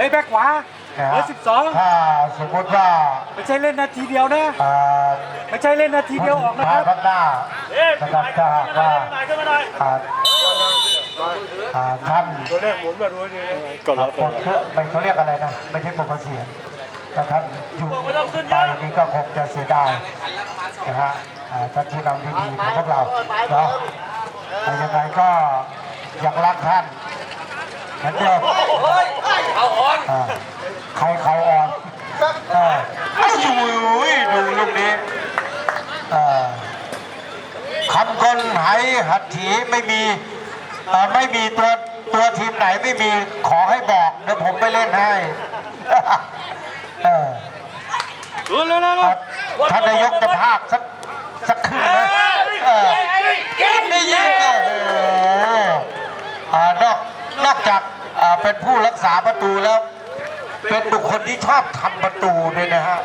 เฮ้ยแบ็คขวานะเบอฮะร์สิบสองถ้าสมมติว่าไม่ใช่เล่นนาทีเดียวนะ อ่าไม่ใช่เล่นนาทีเดียวออกนะคภารัยบข้างหน้านะครับถ้าหากว่าอ่าอ่าท่านกดแล้วปลดเครื่องไม่เขาเรียกอะไรนะ ไม่ใช่ปลดเกษียณถ้าท่านอยู่ไปนี่ก็คงจะเสียดายนะฮะอ่าท่านผู้นำที่ดีของพวกเราเนาะแต่ยังไงก็ยังรักท่าน เหมือนเดิมอ่าใครเขาอ่อนเออเอ้าอยู่ดูลูกนี้เออคำคนไหหัดถีไม่มีเอ่อไม่มีตัวตัวทีมไหนไม่มีขอให้บอกเดี๋ยวผมไปเล่นให้เออเร็วเร็วเร็วท่านนายกจะภาคสักสักครึ่งนะเออไม่ยิงโอ้โหอ่านอกนอกจากอ่า เป็นผู้รักษาประตูแล้ว เป็นบุคคลที่ชอบทำประตูด้วยนะฮะ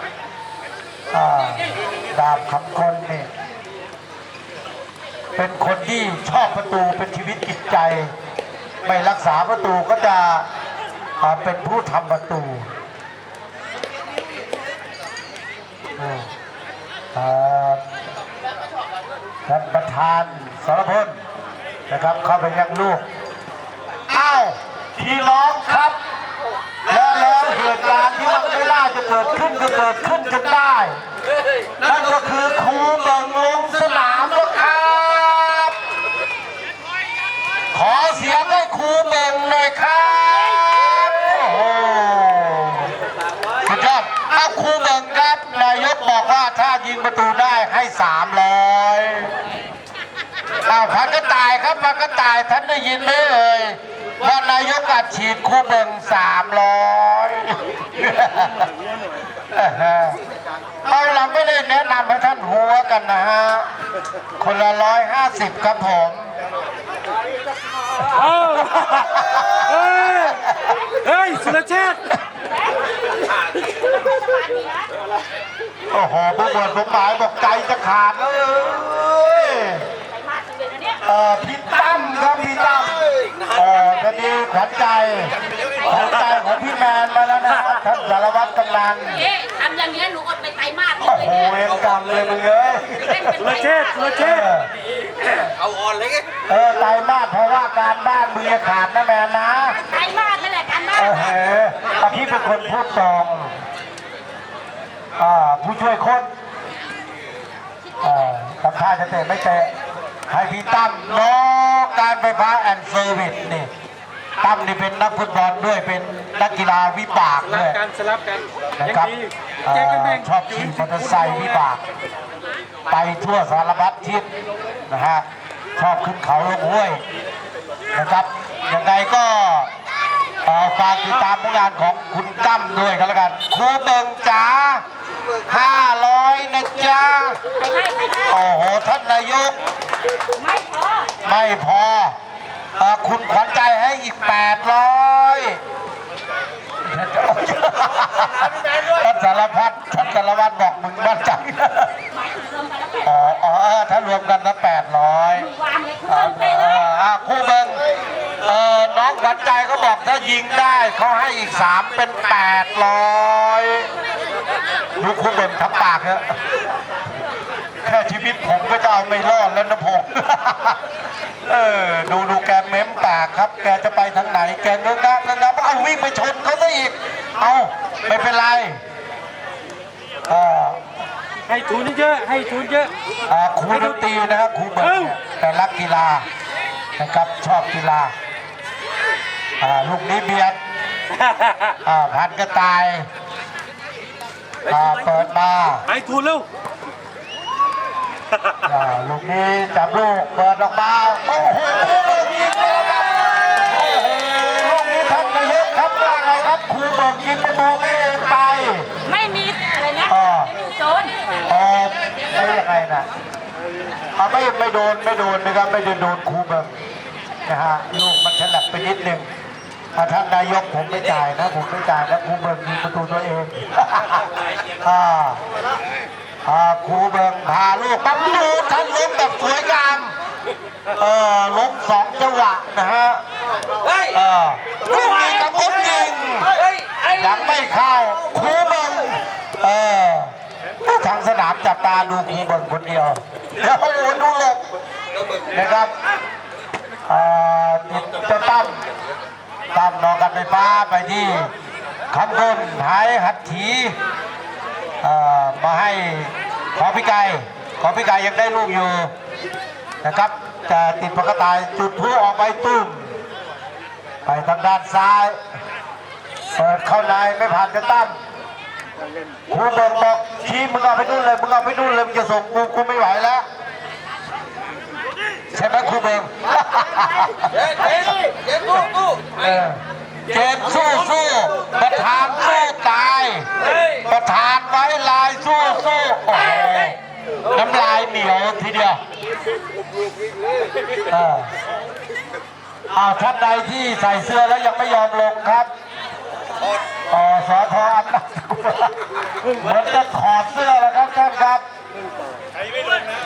ดาบคำคนนี่เป็นคนที่ชอบประตูเป็นชีวิตจิตใจ ไม่รักษาประตูก็จะเป็นผู้ทำประตูท่านประธานสรพลนะครับเข้าไปยังลูกอ้าว พี่น้องครับ แล้วแล้วเหตุการณ์ที่มันไม่น่าจะเกิดขึ้นก็เกิดขึ้นจนได้ นั่นก็คือครูเบิงลงสนามแล้วครับ ขอเสียงให้ครูเบิงหน่อยครับโอ้สุดยอดเอาครูเบิงครับนายกบอกว่าถ้ายิงประตูได้ให้สามร้อยอ้าวพันกระต่ายครับพันกระต่ายท่านได้ยินไหมเอ่ย ว่านายกอัดฉีดครูเบิงสามร้อยเอาเราไม่ได้แนะนำให้ท่านหัวกันนะฮะ คนละร้อยห้าสิบครับผมเอ้าเฮ้ยเฮ้ยสุรเชษฐ์โอ้โหผู้บวชผู้หมายบอกใจจะขาดแล้วเอ้ยเออพี่ตั้มครับพี่ตั้ม เออตอนนี้ขวัญใจขวัญใจของพี่แมนมาแล้วนะท่านสารวัตรกำนันเอ๊ะทำอย่างนี้ยหนูอดไปไตรมาสโอ้เลยโหเนี่ยเวรกรรมเลยมึงเอ้ยเล่นเป็นสุไตรรเชษฐ์สุรมาสเชเอษฐ์อเอาอ่อนเลยเออไตรมาสเพราะว่าการบ้านมือขาดนะแมนนะไตรมาสนั่นแหละกันบ้าเออเฮ้อพี่เป็นคนพูดตรงอ่าผู้ช่วยโคนอ่าทำท่าจะเตะไม่เตะให้พี่ตั้มน้อง การไฟฟ้าแอนด์เซอร์วิสนี่ตั้มนี่เป็นนักฟุตบอลด้วยเป็นนักกีฬาวิบากสลัด้บวยกันสลับกันนะยังครับดีเอ่แจ็คกันอแม่งชอบขี่มอเตอร์ไซค์วิบาก ไปทั่วสารพัดทิศนะฮะชอบขึ้นเขาลงห้วยนะครับยังไงก็เอ่อฝากติดตามผลงานของคุณตั้มด้วยกันแล้วกันครูเบิงจ๋า500 นะจ๊ะไปให้ไปให้โอ้โห ท่านนายก ไม่พอ ไม่พอเอ่อคุณขวัญใจให้อีก 800ท่านสารพัดท่านสารวัตรบอกมึงมั่นใจหมายถึงรวมกันแล้วแปดอ๋ออ๋อถ้ารวมกันละแปดร้อยวางเลยคุณเต้นไปเลยคู่เบิงเอ่อน้องขวัญใจเขาบอกถ้ายิงได้เขาให้อีกสามเป็นแปดร้อยดูคู่เบิงทับปากเนอะแค่ชีวิตผมก็จะเอาไม่รอดแล้วนะผม เออ ดูดูแกเม้มปากครับ แกจะไปทางไหน แกเงื้องักเงื้องักเอาวิ่งไปชนเขาซะอีก เอาไม่เป็นไรเอ่อให้ทุนเยอะ ให้ทุนเยอะ อ่าครูดนตรีนะครับครูเบิร์ตเนี่ยแต่รักกีฬานะครับชอบกีฬาอ่าลูกนี้เบียดอ่าพันกระต่ายอ่าเปิดมาให้ทุนเร็ว อ่าลูกนี้จับลูกเปิดออกมาโอ้โหยิงแล้วครับโอ้โหลูกนี้ท่านนายกครับว่าไงครับครูเบิร์ตยิงประตูไม่เองไป ไม่มีอะไรนะอ่า ไม่มีโซนเออไม่ยังไงนะอ่าไม่ไม่โดนไม่โดนนะครับไม่ได้โดนครูเบิร์ตนะฮะลูกมันฉลับไปนิดหนึ่งอ่าท่านนายกผมไม่จ่ายนะผมไม่จ่ายนะครูเบิร์ตยิงประตูตัวเอง อ่า อ่าครูเบิร์ตพาลูกปั๊บดูท่านล้มแบบสวยงาม เออล้มสองจังหวะนะฮะเออลูกนี้กับล้มยิงไม่เข้าครูเบิงเออทางสนามจับตาดูครูเบิงคนเดียว แล้วโอ้โหดูหลบนะครับเอ่อติดเจะตั้มตั้มนองกันไฟฟ้าไปที่คำพลหายหัตถีเอ่อ มาให้ขอพี่ไก่ขอพี่ไก่ยังได้ลูกอยู่นะครับจะติดปากกาตายจุดพลุออกไปตุ้มไปทางด้านซ้ายเปิดเข้าในไม่ผ่านจะตั้มครูเบิงบอกชี้มึงเอาไปนู่นเลยมึงเอาไปนู่นเลยมึงจะส่งกูกูไม่ไหวแล้วใช่ไหมครูเบิงเออเก มสู้สู้ประธานสู้ตาย ประธานไว้ลายสู้สู้โอ้โหน้ำลายเหนียวทีเดียวเอออ้าวท่านใดที่ใส่เสื้อแล้วยังไม่ยอมลงครับอ๋อสอทออำนาจเหมือนจะถอดเสื้อแล้วครับท่านครับ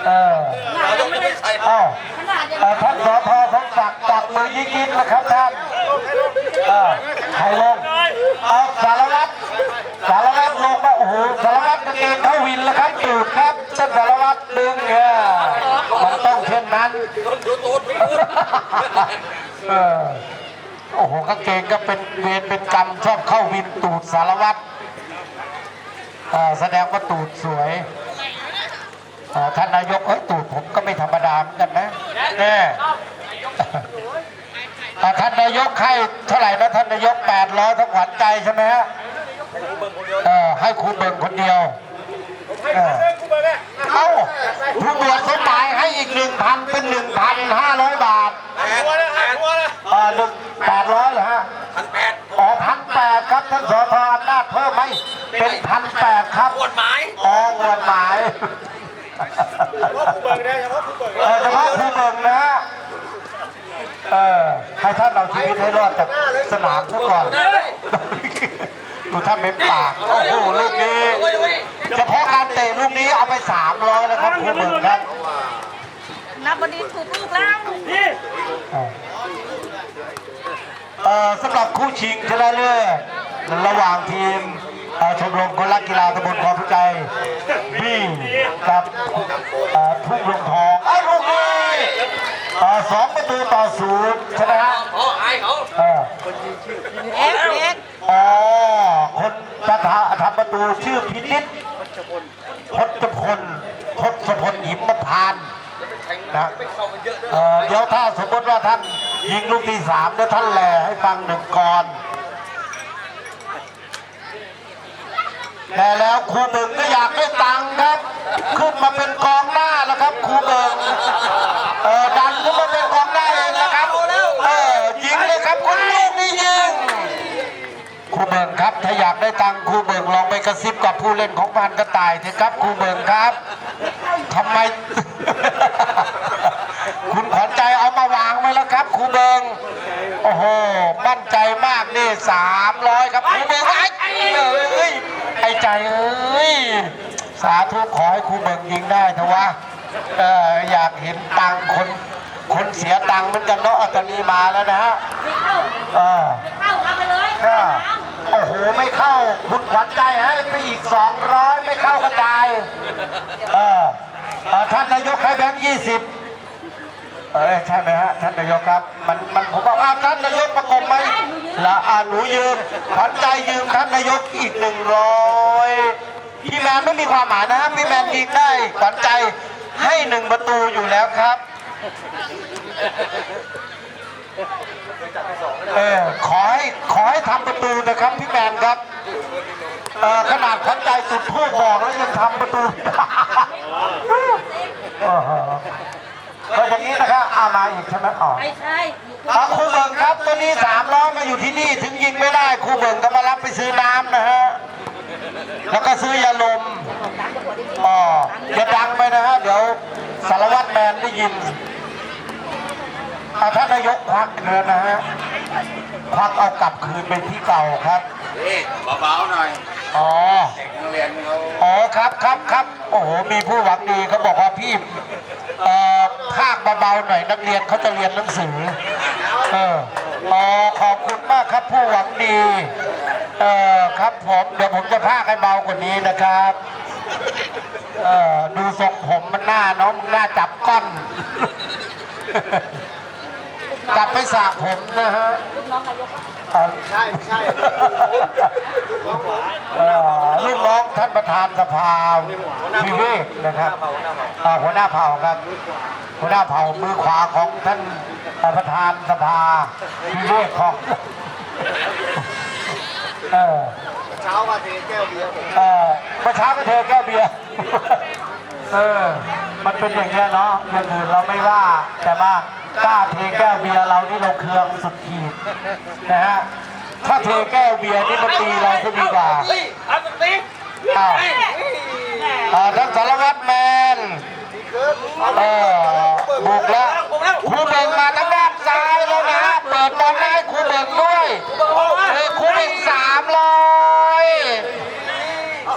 เอออ้าวเอ่อท่านสอทอสมศักดิ์จับมือยิงยิงนะครับท่านเออใครลงเอาสารวัตรสารวัตรลงมาโอ้โหสารวัตรกางเกงเข้าวินแล้วครับตูดครับท่านสารวัตรดึงเนี่ยมันต้องเช่นนั้นเออโอ้โหกางเกงก็เป็นเวรเป็นกรรมชอบเข้าวินตูดสารวัตรเอ่อแสดงว่าตูดสวย ท่านนายกเอ้ยตูดผมก็ไม่ธรรมดาเหมือนกันนะแน่เอ่อท่านนายกให้เท่าไหร่นะท่านนายกแปดร้อยทั้งขวัญใจใช่ไหมฮะเออให้ครูเบิงคนเดียวเออเอ้าผู้บวชสมหมายให้อีกหนึ่งพันเป็นหนึ่งพันห้าร้อยบาทเออหนึ่งแปดร้อย เออเฉพาะครูเบิงนะฮะเออให้ท่านเอาชีวิตให้รอดจากสนามซะก่อนดูท่านเม้มปากโอ้โหลูกนี้เฉพาะการเตะลูกนี้เอาไปสามร้อยแล้วครับคุณเบิร์ครับนับบดีถูกลูกแล้วเอ่อสำหรับคู่ชิงชนะเลิศระหว่างทีมเอ่อ ชมรมคนรักกีฬาตำบลคลองพิจัยบี้กับทุ่งลงทองไอ้ลูกนี้เอ่อสองประตูต่อศูนย์ใช่ไหมฮะเออเอ็กเอ็กอ๋อคนประธานทำประตูชื่อพินิษพจพลพจพลหิมพานนะเดี๋ยวถ้าสมมติว่าท่านยิงลูกที่สามเดี๋ยวท่านแหล่ให้ฟังหนึ่งก่อน แต่แล้วครูเบิงก็อยากได้ตังค์ครับ ขึ้นมาเป็นกองหน้าแล้วครับครูเบิงเออดันขึ้นมาเป็นกองหน้าเองนะครับเออยิงเลยครับคนลูกนี่ยิงครูเบิงครับถ้าอยากได้ตังค์ครูเบิงลองไปกระซิบกับผู้เล่นของพันกระต่ายเถอะครับครูเบิงครับทำไม คุณขวัญใจเอามาวางไว้แล้วครับครูเบิงโอ้โหมั่นใจมากนี่สามร้อยครับครูเบิงไอ้เอ้ย ใจเอ้ยสาธุขอให้ครูเบิงยิงได้เถอะวะเอออยากเห็นตังค์คนคนเสียตังค์เหมือนกันเนาะอะตอนนี้มาแล้วนะฮะไม่เข้าเออไม่เข้าเอาไปเลยก็โอ้โหไม่เข้าคุณขวัญใจให้ไปอีก200ไม่เข้ากระจายเออเออท่านนายกให้แบงค์ยี่สิบ เออใช่ไหมฮะท่านนายกครับมันมันผมบอกอ้าท่านนายกประกบไหมละอาหนูยืมขวัญใจยืมท่านนายกอีกหนึ่งร้อยพี่แมนไม่มีความหมายนะฮะพี่แมนยิงได้ขวัญใจให้หนึ่งประตูอยู่แล้วครับเออขอให้ขอให้ทำประตูนะครับพี่แมนครับเออขนาดขันใจจุดทูบบอกแล้วยังทำประตู เออก็อย่างนี้นะครับอามาอีกใช่ไหมอ๋อไม่ใช่อยู่คนเอาครูเบิงครับตัวนี้สามล้อมาอยู่ที่นี่ถึงยิงไม่ได้ครูเบิงก็มารับไปซื้อน้ำนะฮะแล้วก็ซื้อยาลมอ๋ออย่าดังไปนะฮะเดี๋ยวสารวัตรแมนได้ยินอะท่านนายกควักเงินนะฮะควักเอากลับคืนไปที่เก่าครับนี่เบาๆหน่อยอ๋อเด็กนักเรียนเขาอ๋อครับครับครับโอ้โหมีผู้หวังดีเขาบอกว่าพี่ เอ่อภาคเบาๆหน่อยนักเรียนเขาจะเรียนหนังสือเอออ๋อขอบคุณมากครับผู้หวังดีเออครับผมเดี๋ยวผมจะพากให้เบากว่านี้นะครับเออดูทรงผมมันหน้าน้องมึงหน้าจับก้อนกลับไปสระผมนะฮะใช่ใช่ลูกน้องท่านประธานสภาพิเวกนะครับอ่า หัวหน้าเผ่าครับ หัวหน้าเผ่ามือขวาของท่านประธานสภาพิเวกของเออเช้ามาเทแก้วเบียร์ผมเออเมื่อเช้าก็เทแก้วเบียร์เออ มันเป็นอย่างนี้ยเนาะอย่างอื่นเราไม่ว่า แต่ว่ากล้าเทแก้วเบียร์เรานี่เราเคืองสุดขีดนะฮะ ถ้าเทแก้วเบียร์นี่มาตีเราจะดีกว่าเฮ้ยเอาสติ๊กอ้าว อ่าท่านสารวัตรแมนเออบุกแล้วครูเบิงมาทางด้านซ้ายแล้วนะเปิดบอลให้ครูเบิงด้วยเออครูเบิงสามร้อยเอา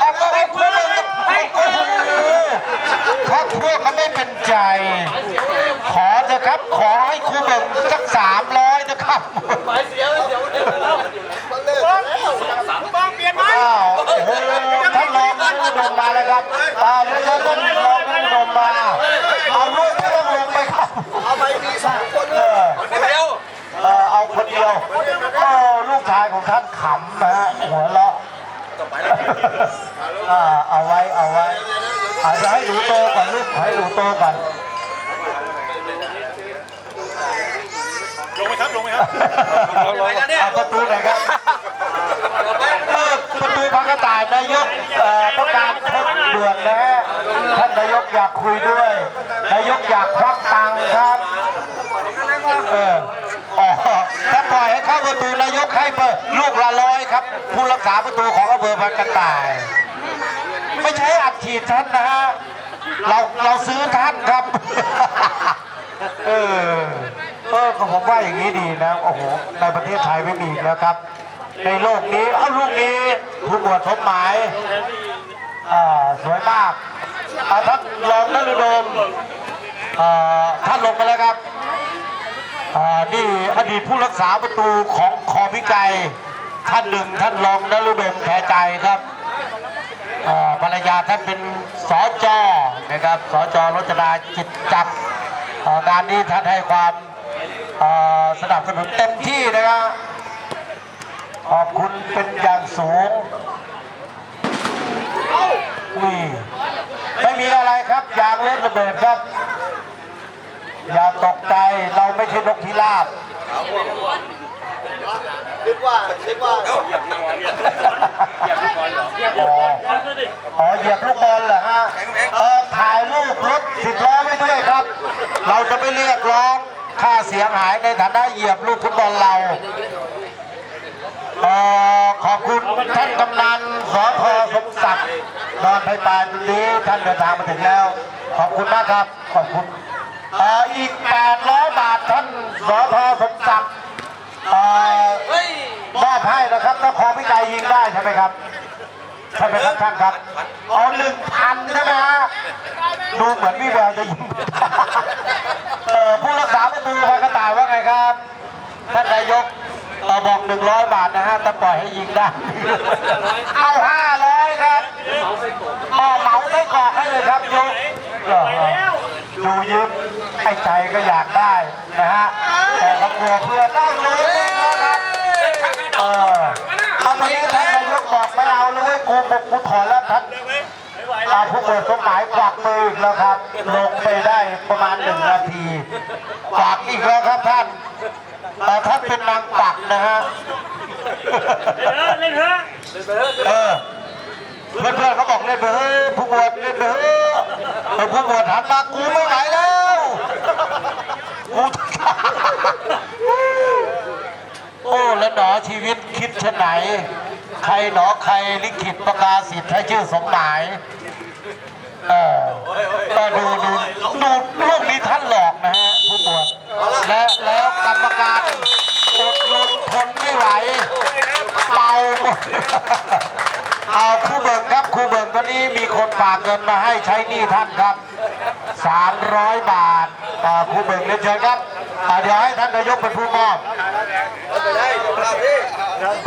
เอาก็ให้ครูเบิงให้ครูเบิงเขาพวกเขาไม่เป็นใจ ขอเถอะครับขอให้ครูเบิงสักสามร้อยนะครับหมายเสียเลยเดี๋ยวมันเลิกแล้วต้องเปลี่ยนไหม อ้าวโอ้โหท่านรองท่านอุด มมาแล้วครับอ่าเดี๋ยวท่านรองท่านอุดมาเอาลูกไม่ต้องลงไปครับเอาไปมีสองคนเอเลยอเดียวเออเอาคนเดียวโอ้ลูกชายของท่านขำนะฮะหัวเราะอ่าเอาไว้เอาไว้อาจจะให้หนูโตก่อนลูกให้หนูโตก่อนลงไหมครับลงไหมครับเอาประตูไหนครับ ออประตูพักกระต่ายนายกเอ่อต้องการพบด่วนนะท่านนายกอยากคุยด้วย นายกอยากควักตังค์ครับเออถ้าปล่อยให้เข้าประตูนายกให้เปิดลูกละร้อยครับ ผู้รักษาประตูของอำเภอพันกระต่าย ไม่ใช่อัดฉีดท่านนะฮะเราเราซื้อท่านครับ เออเออผมว่าอย่างนี้ดีนะ โอ้โห ในประเทศไทยไม่มีแล้วครับ ในโลกนี้ เอาลูกนี้ ผู้บวชสมหมายสวยมากท่านรองนฤดมท่านลงไปแล้วครับนี่อดีตผู้รักษาประตูของคอพิไกรท่านหนึ่งท่านรองนฤดมแพรใจครับภรรยาท่านเป็นสจนะครับสจรจนาจิตจักางานนี้ท่านให้ความสนับสนุนเต็มที่นะครับ ขอบคุณเป็นอย่างสูงนี่ไม่มีอะไรครับยางเล่นระเบิดครับ อย่าตกใจเราไม่ใช่นกพิราบคิดว่าคิดว่าอ๋ออ๋อเหยียบลูกบอลเหรอฮะเออถ่ายรูปรถสิบล้อไว้ด้วยครับ เราจะไม่เรียกร้องค่าเสียหายในฐานะเหยียบลูกฟุตบอลเราเออขอบคุณท่านกำนันสอพสมศักดิ์ นอนไพปานนี้ท่านเดินทางมาถึงแล้ว ขอบคุณมากครับ ขอบคุณอีก 800 บาทท่านสอพสมศักดิ์มอบให้นะครับถ้าคอพี่ก่ยิงได้ใช่ไหมครับใช่ไหมครับท่านครับเอาหนึ่งพันใช่ไหมฮะดูเหมือนพี่แววจะยิงผู้รักษาประตูพากระต่ายว่าไงครับ ท่านนายกต่อบอกหนึ่งร้อยบาทนะฮะแต่ปล่อยให้ยิงได้ เอาห้าร้อยครับเออเหมาได้กรอกให้เลยครับยกเออ ดูยิ้มไอ้ใจก็อยากได้นะฮะแต่ก็กลัวเพื่อนต้องรู้นะครับเออเอาตอนนี้ท่านนายกบอกไม่เอาเลยเว้ยกูบอกกูถอนแล้วท่านอาผู้เปิดสมหมายกวักมืออีกแล้วครับ ลงไปได้ประมาณหนึ่งนาทีกวักอีกแล้วครับท่านแต่ท่านเป็นนางกวักนะฮะเล่นเถอะเออเพื่อนเพื่อนๆเขาบอกเล่นไปเฮ้ยผู้บวชเล่นไปเฮ้ย เออผู้บวชหันมากูไม่ไหวแล้วกูโอ้แล้วหนอชีวิตคิดชะไหน ใครหนอใครลิขิตประกาศสิทธิ์ให้ชื่อสมหมายเออก็ดูดูดูลูกนี้ท่านหลอกนะฮะผู้บวชและแล้วกรรมการอดรนทนไม่ไหวเป่าเอาครูเบิงครับ คนฝากเงินมาให้ใช้หนี้ท่านครับ 300 บาทอ่าครูเบิงเรียนเชิญครับ เดี๋ยวให้ท่านนายกเป็นผู้มอบเอาไปได้เจ้าภาพพี่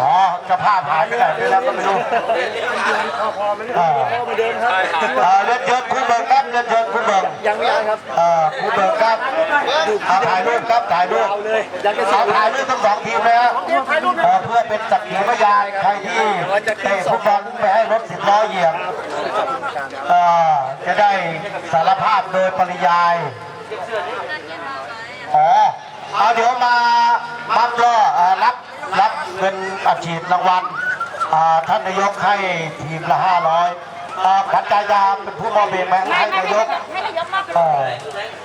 อ๋อเจะภาพหายไปไหนไปแล้วก็ไม่รู้อ่าอ่าเรียนเชิญครูเบิกครับเรียนเชิญครูเบิกยังไม่ยังครับอ่าครูเบิกครับอ่าถ่ายรูปครับถ่ายรูปเอาเลยยังจะเอาถ่ายรูปทั้งสองทีมเลยฮะเอ่อเพื่อเป็นสักขีพยานใครที่เตะฟุตบอลไปให้รถสิบล้อเหยียบเอ่อจะได้สารภาพโดยปริยายอ๋อ เอาเดี๋ยวมาบัมล้ออรับรับเป็นอัดฉีดรางวัลท่านนายกให้ทีมละห้าร้อยขวัญใจยามเป็นผู้มอบเองไหมไม่ให้ไม่นายให้นายก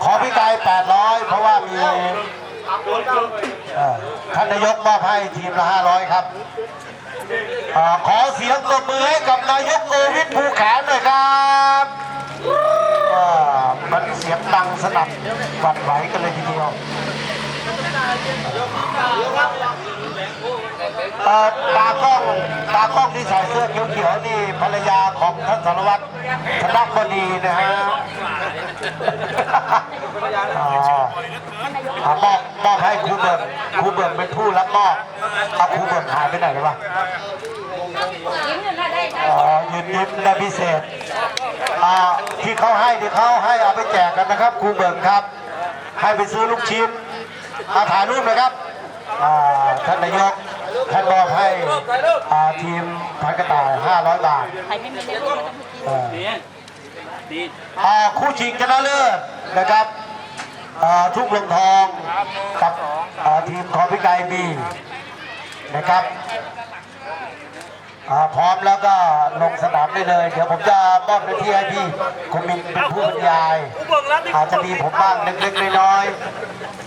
ขอพี่กายแปดร้อยเพราะว่ามีท่านนายกมอบให้ทีมละห้าร้อยครับอขอเสียงตบมือให้กับนายกโอวิทภูแขนหน่อยครับมันเสียงดังสนั่นหวั่นไหวกันเลยทีเดียว ตากล้องตากล้องที่ใส่เสื้อเขียวๆนี่ภรรยาของท่านสารวัตรธนบดีนะฮะอ๋ออ่ามอบมอบให้ครูเบิร์กครูเบิร์กเป็นผู้รับมอบเอาครูเบิร์กหายไปไหนเลยวะยิ้มอยู่นะได้ได้อ๋อยืนยิ้มและพิเศษอ่าที่เขาให้ที่เขาให้เอาไปแจกกันนะครับครูเบิร์กครับ ให้ไปซื้อลูกชิ้น มาถ่ายรูปหนะครับอ่าท่านนายกท่านมอบให้อ่าทีมพันกระต่าย 500 บาทใครไม่มีในรูปมันต้องไปกินเออดีดีอ่าคู่ชิงชนะเลิศนะครับอ่าทุกลงทองกับอ่าทีมคอพิกายบีนะครับอ่าพร้อมแล้วก็ลงสนามได้เลย เดี๋ยวผมจะมอบหน้าที่ให้พี่คมมินเป็นผู้บรรยาย อาจจะมีผมบ้างเล็กๆน้อยๆ